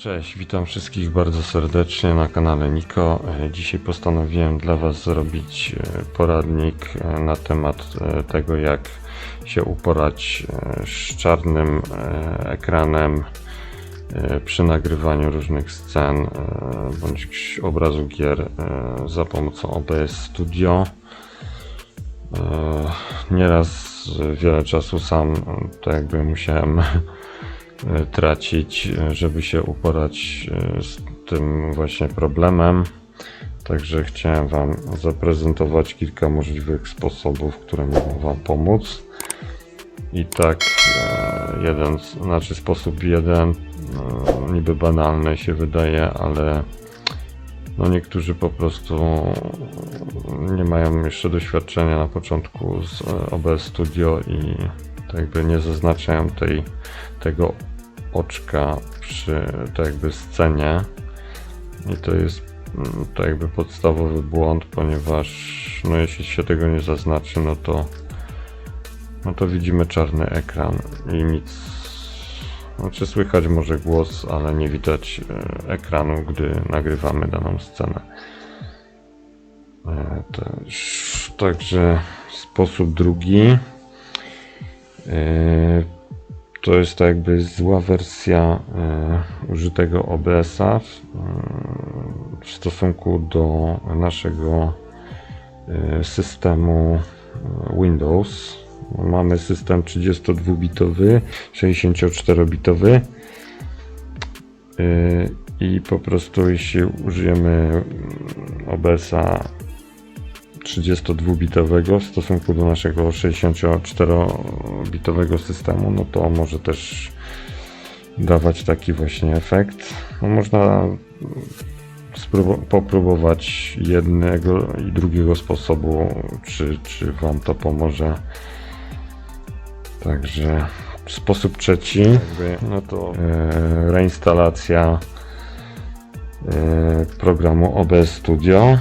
cześć, witam wszystkich bardzo serdecznie na kanale Niko. Dzisiaj postanowiłem dla Was zrobić e, poradnik e, na temat e, tego, jak się uporać e, z czarnym e, ekranem e, przy nagrywaniu różnych scen bądź obrazu gier za pomocą OBS Studio. Nieraz wiele czasu sam to jakby musiałem tracić, żeby się uporać z tym właśnie problemem. Także chciałem Wam zaprezentować kilka możliwych sposobów, które mogą Wam pomóc. I tak, e, jeden, znaczy sposób jeden, e, niby banalny się wydaje, ale no niektórzy po prostu nie mają jeszcze doświadczenia na początku z e, OBS Studio i tak jakby nie zaznaczają tej, tego oczka przy tak jakby scenie. I to jest tak jakby podstawowy błąd, ponieważ no jeśli się tego nie zaznaczy, no to no to widzimy czarny ekran i nic znaczy słychać może głos, ale nie widać e, ekranu, gdy nagrywamy daną scenę. E, Też, także sposób drugi e, to jest tak jakby zła wersja użytego OBS-a w, stosunku do naszego systemu Windows. Mamy system 32-bitowy, 64-bitowy e, i po prostu jeśli użyjemy OBS-a 32-bitowego w stosunku do naszego 64-bitowego systemu, no to może też dawać taki właśnie efekt. No można popróbować jednego i drugiego sposobu, czy, czy Wam to pomoże. Także sposób trzeci, no to e, reinstalacja e, programu OBS Studio. E,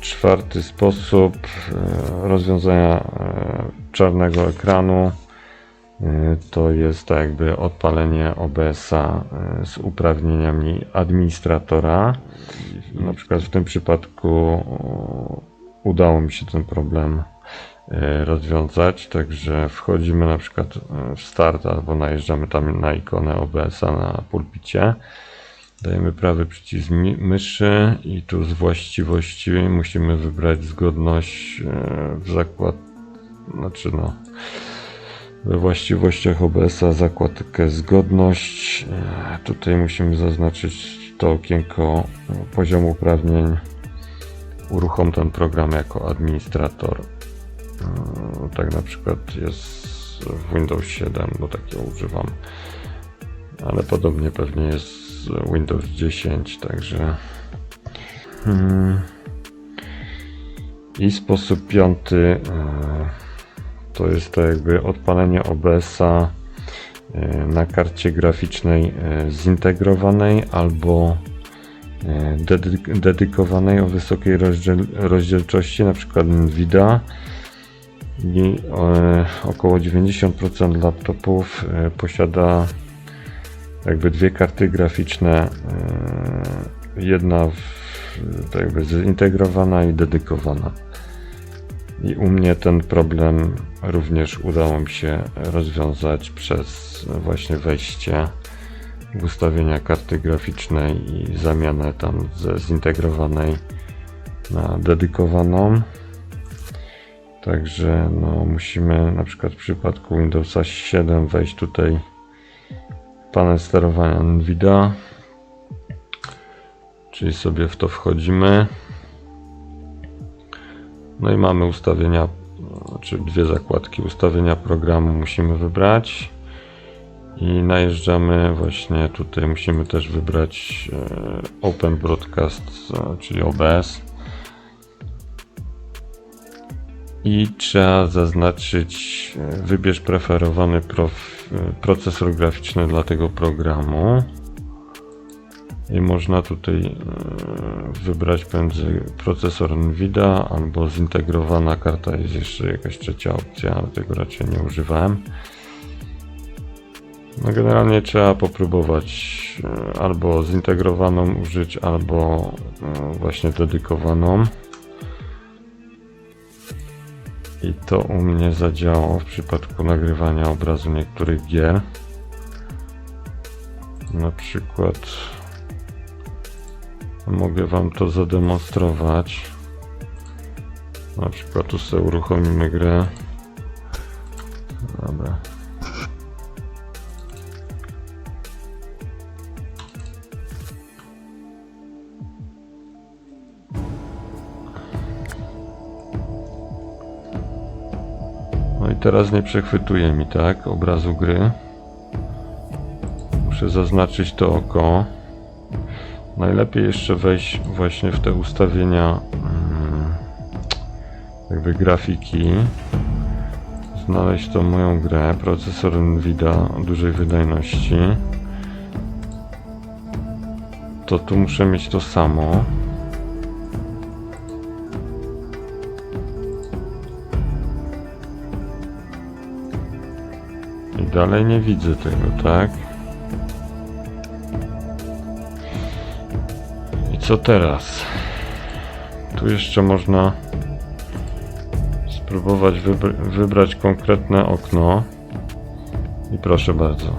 Czwarty sposób e, rozwiązania e, czarnego ekranu e, to jest tak jakby odpalenie OBS-a e, z uprawnieniami administratora. Na przykład w tym przypadku o, udało mi się ten problem e, rozwiązać, także wchodzimy na przykład e, w start albo najeżdżamy tam na ikonę OBS-a na pulpicie. Dajemy prawy przycisk myszy i tu z właściwości musimy wybrać zgodność e, w zakład, znaczy no, we właściwościach OBS-a zakładkę zgodność. E, Tutaj musimy zaznaczyć to okienko e, poziomu uprawnień. Uruchom ten program jako administrator. E, Tak na przykład jest w Windows 7, bo takiego używam. Ale podobnie pewnie jest Windows 10, także. Hmm. I sposób piąty e, to jest to jakby odpalenie OBS-a e, na karcie graficznej e, zintegrowanej albo dedyk- dedykowanej o wysokiej rozdziel- rozdzielczości, na przykład NVIDIA. I e, około 90% laptopów e, posiada jakby dwie karty graficzne. e, Jedna tak jakby zintegrowana i dedykowana. I u mnie ten problem również udało mi się rozwiązać przez właśnie wejście w ustawienia karty graficznej i zamianę tam ze zintegrowanej na dedykowaną. Także no, musimy na przykład w przypadku Windowsa 7 wejść tutaj panel sterowania NVIDIA. Czyli sobie w to wchodzimy. No i mamy ustawienia czy dwie zakładki. Ustawienia programu musimy wybrać. I najeżdżamy właśnie tutaj. Musimy też wybrać e, Open Broadcast e, czyli OBS i trzeba zaznaczyć, e, wybierz preferowany prof, e, procesor graficzny dla tego programu. I można tutaj e, wybrać pomiędzy procesor Nvidia albo zintegrowana karta. Jest jeszcze jakaś trzecia opcja, ale tego raczej nie używałem. No generalnie trzeba popróbować albo zintegrowaną użyć, albo właśnie dedykowaną. I to u mnie zadziałało w przypadku nagrywania obrazu niektórych gier. Na przykład mogę Wam to zademonstrować. Na przykład tu sobie uruchomimy grę. Dobra. Teraz nie przechwytuje mi, tak, obrazu gry. Muszę zaznaczyć to oko. Najlepiej jeszcze wejść właśnie w te ustawienia mm, jakby grafiki. Znaleźć tą moją grę, procesor Nvidia dużej wydajności. To tu muszę mieć to samo. Dalej nie widzę tego, tak? I co teraz? Tu jeszcze można spróbować wybr- wybrać konkretne okno. I proszę bardzo,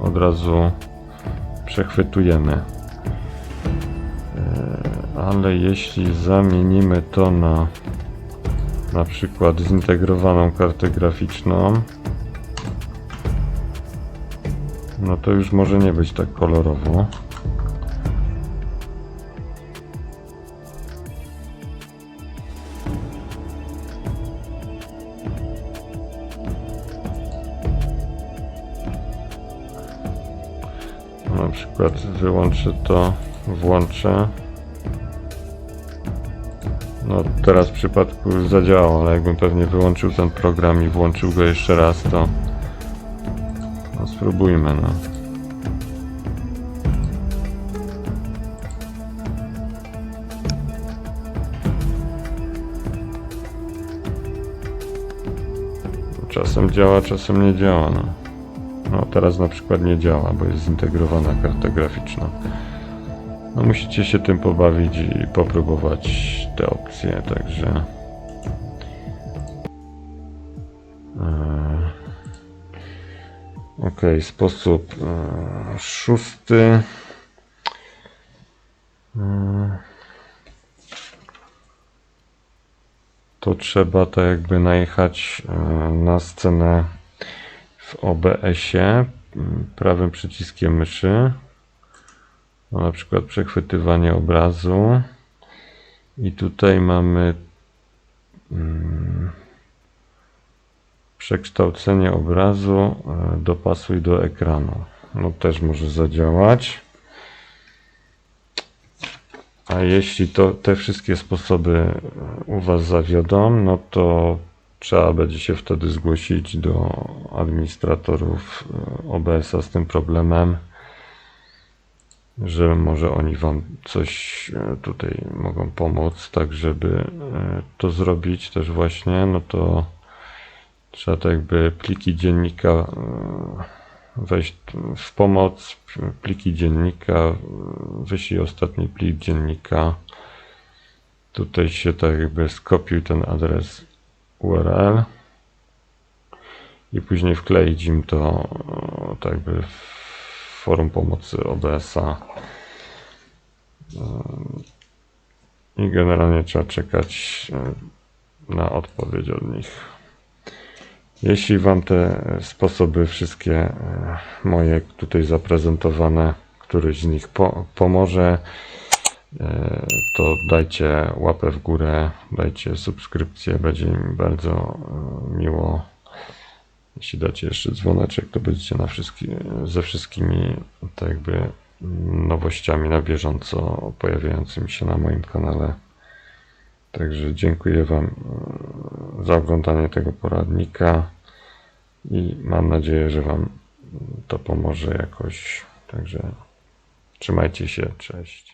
od razu przechwytujemy. Eee, Ale jeśli zamienimy to na na przykład zintegrowaną kartę graficzną, no to już może nie być tak kolorowo. Na przykład wyłączę to, włączę. No teraz w przypadku zadziałał, ale jakbym pewnie wyłączył ten program i włączył go jeszcze raz, to spróbujmy, no. Czasem działa, czasem nie działa, no. No teraz na przykład nie działa, bo jest zintegrowana karta graficzna. No musicie się tym pobawić i popróbować te opcje, także... Ok, sposób e, szósty. E, To trzeba tak jakby najechać e, na scenę w OBS-ie prawym przyciskiem myszy. No, na przykład przechwytywanie obrazu. I tutaj mamy mm, Przekształcenie obrazu e, dopasuj do ekranu. No też może zadziałać. A jeśli to te wszystkie sposoby e, u Was zawiodą, no to trzeba będzie się wtedy zgłosić do administratorów e, OBS-a z tym problemem, że może oni Wam coś tutaj mogą pomóc, tak żeby to zrobić też właśnie, no to Trzeba tak jakby pliki dziennika e, wejść w pomoc, pliki dziennika, wyślij ostatni plik dziennika. Tutaj się tak jakby skopiuj ten adres URL i później wkleić im to e, tak jakby w forum pomocy OBS-a. I generalnie trzeba czekać na odpowiedź od nich. Jeśli Wam te sposoby wszystkie e, moje tutaj zaprezentowane, któryś z nich po, pomoże, e, to dajcie łapę w górę, dajcie subskrypcję, będzie mi bardzo e, miło. Jeśli dacie jeszcze dzwoneczek, to będziecie na wszystki, ze wszystkimi tak jakby nowościami na bieżąco pojawiającymi się na moim kanale. Także dziękuję Wam za oglądanie tego poradnika i mam nadzieję, że Wam to pomoże jakoś. Także trzymajcie się, cześć.